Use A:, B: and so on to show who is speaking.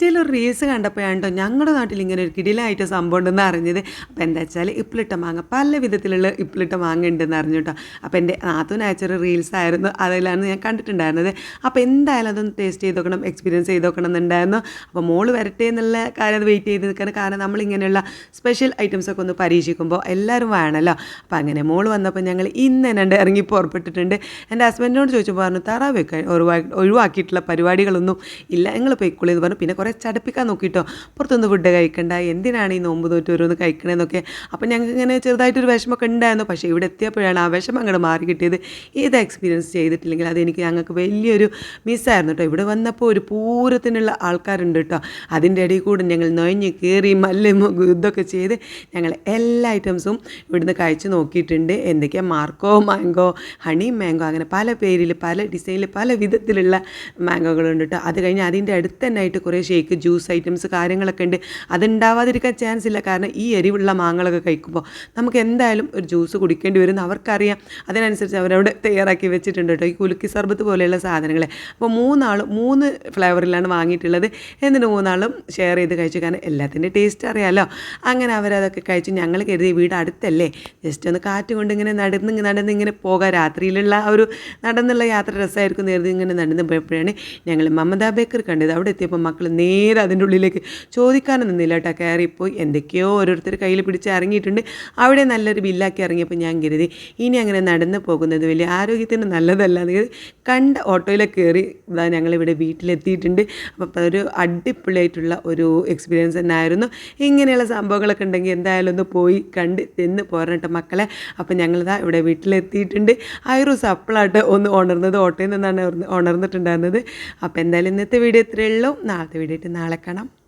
A: ഇൻസ്റ്റയിൽ ഒരു റീൽസ് കണ്ടപ്പോഴാണ് കേട്ടോ ഞങ്ങളുടെ നാട്ടിൽ ഇങ്ങനെ ഒരു കിടിലായിട്ട് സംഭവം ഉണ്ടെന്ന് അറിഞ്ഞത്. അപ്പോൾ എന്താ വെച്ചാൽ ഇപ്പിലിട്ട മാങ്ങ പല വിധത്തിലുള്ള ഇപ്പിലിട്ട മാങ്ങ ഉണ്ടെന്ന് അറിഞ്ഞു കേട്ടോ. അപ്പോൾ എന്റെ നാത്തു നാച്ചുറൽ റീൽസ് ആയിരുന്നു അതിലാണ് ഞാൻ കണ്ടിട്ടുണ്ടായിരുന്നത്. അപ്പോൾ എന്തായാലും അതൊന്ന് ടേസ്റ്റ് ചെയ്ത് നോക്കണം എക്സ്പീരിയൻസ് ചെയ്ത് നോക്കണം എന്നുണ്ടായിരുന്നു. അപ്പോൾ മോൾ വരട്ടെ എന്നുള്ള കാര്യം വെയിറ്റ് ചെയ്ത് നിൽക്കണം. കാരണം നമ്മളിങ്ങനെയുള്ള സ്പെഷ്യൽ ഐറ്റംസൊക്കെ ഒന്ന് പരീക്ഷിക്കുമ്പോൾ എല്ലാവരും വേണമല്ലോ അപ്പോൾ അങ്ങനെ മോൾ വന്നപ്പോൾ ഞങ്ങൾ ഇന്ന് തന്നെ ഇറങ്ങി പുറപ്പെട്ടിട്ടുണ്ട്. എന്റെ ഹസ്ബൻഡിനോട് ചോദിച്ചപ്പോൾ പറഞ്ഞു തറ വെക്കാൻ ഒഴിവാ- ഒഴിവാക്കിയിട്ടുള്ള പരിപാടികളൊന്നും ഇല്ല. നിങ്ങൾ പൊയ്ക്കുള്ളൂ എന്ന് പറഞ്ഞു. പിന്നെ കുറേ ചടപ്പിക്കാൻ നോക്കിയിട്ടോ പുറത്തൊന്ന് ഫുഡ് കഴിക്കണ്ട. എന്തിനാണ് ഈ നോമ്പ് തോറ്റ് ഓരോന്ന് കഴിക്കണേന്നൊക്കെ. അപ്പം ഞങ്ങൾക്ക് ഇങ്ങനെ ചെറുതായിട്ടൊരു വിഷമമൊക്കെ ഉണ്ടായിരുന്നു പക്ഷേ ഇവിടെ എത്തിയപ്പോഴാണ് ആ വിഷമം അങ്ങോട്ട് മാറി കിട്ടിയത്. ഏത് എക്സ്പീരിയൻസ് ചെയ്തിട്ടില്ലെങ്കിൽ അതെനിക്ക് ഞങ്ങൾക്ക് വലിയൊരു മിസ്സായിരുന്നു കേട്ടോ ഇവിടെ വന്നപ്പോൾ ഒരു പൂരത്തിനുള്ള ആൾക്കാരുണ്ട് കേട്ടോ അതിന്റെ ഇടയിൽ കൂടെ ഞങ്ങൾ നൊയഞ്ഞ് കയറി മല്ല് ഇതൊക്കെ ചെയ്ത് ഞങ്ങൾ എല്ലാ ഐറ്റംസും ഇവിടുന്ന് കഴിച്ച് നോക്കിയിട്ടുണ്ട്. എന്തൊക്കെയാ? മാർക്കോ മാംഗോ ഹണി മാംഗോ അങ്ങനെ പല പേരിൽ പല ഡിസൈനിൽ പല വിധത്തിലുള്ള മാംഗോകളുണ്ട് കേട്ടോ അത് കഴിഞ്ഞ് അതിന്റെ അടുത്ത് തന്നെ ആയിട്ട് കുറേ ജ്യൂസ് ഐറ്റംസ് കാര്യങ്ങളൊക്കെ ഉണ്ട്. അതുണ്ടാവാതിരിക്കാൻ ചാൻസ് ഇല്ല. കാരണം ഈ എരിവുള്ള മാങ്ങളൊക്കെ കഴിക്കുമ്പോൾ നമുക്ക് എന്തായാലും ഒരു ജ്യൂസ് കുടിക്കേണ്ടി വരും എന്ന് അവർക്കറിയാം. അതിനനുസരിച്ച് അവരവിടെ തയ്യാറാക്കി വെച്ചിട്ടുണ്ട് കേട്ടോ. ഈ കുലുക്കി സർബത്ത് പോലെയുള്ള സാധനങ്ങൾ അപ്പോൾ മൂന്നാളും മൂന്ന് ഫ്ലേവറിലാണ് വാങ്ങിയിട്ടുള്ളത്. എന്നിട്ട് മൂന്നാളും ഷെയർ ചെയ്ത് കഴിച്ചു. കാരണം എല്ലാത്തിന്റെ ടേസ്റ്റ് അറിയാമല്ലോ അങ്ങനെ അവരതൊക്കെ കഴിച്ചു ഞങ്ങൾ കരുതി വീട് അടുത്തല്ലേ. ജസ്റ്റ് ഒന്ന് കാറ്റ് കൊണ്ട് ഇങ്ങനെ നടന്ന് നടന്ന് ഇങ്ങനെ പോകാം. രാത്രിയിലുള്ള ഒരു നടന്നുള്ള യാത്ര രസമായിരിക്കും നേരത്തെ ഇങ്ങനെ നടന്ന് പോയപ്പോഴാണ് ഞങ്ങൾ മമതാ ബേക്കർ കണ്ടത്. അവിടെ എത്തിയപ്പോൾ മക്കൾ നേരെ അതിന്റെ ഉള്ളിലേക്ക് ചോദിക്കാനും നിന്നില്ല കേട്ടോ. കയറിപ്പോയി എന്തൊക്കെയോ ഓരോരുത്തർ കയ്യിൽ പിടിച്ച് ഇറങ്ങിയിട്ടുണ്ട് അവിടെ നല്ലൊരു ബില്ലാക്കി ഇറങ്ങിയപ്പോൾ ഞാൻ കരുതി ഇനി അങ്ങനെ നടന്ന് പോകുന്നത് വലിയ ആരോഗ്യത്തിന് നല്ലതല്ല എന്ന് കണ്ട ഓട്ടോയിലൊക്കെ കയറി ഇതാ ഞങ്ങളിവിടെ വീട്ടിലെത്തിയിട്ടുണ്ട്. അപ്പോൾ ഒരു അടിപൊളിയായിട്ടുള്ള ഒരു എക്സ്പീരിയൻസ് തന്നെ ആയിരുന്നു ഇങ്ങനെയുള്ള സംഭവങ്ങളൊക്കെ ഉണ്ടെങ്കിൽ എന്തായാലും ഒന്ന് പോയി കണ്ട് തിന്ന് പോരണട്ടോ മക്കളെ. അപ്പോൾ ഞങ്ങളിതാ ഇവിടെ വീട്ടിലെത്തിയിട്ടുണ്ട്. ഐറൂസ് സപ്പിളായിട്ട് ഒന്ന് ഉണർന്നത് ഓട്ടോയിൽ നിന്നാണ് ഉണർന്നിട്ടുണ്ടായിരുന്നത്. അപ്പോൾ എന്തായാലും ഇന്നത്തെ വീഡിയോ ഇത്രയേ ഉള്ളൂ. നാളത്തെ വീഡിയോ ആയിട്ട് നാളെ കാണാം.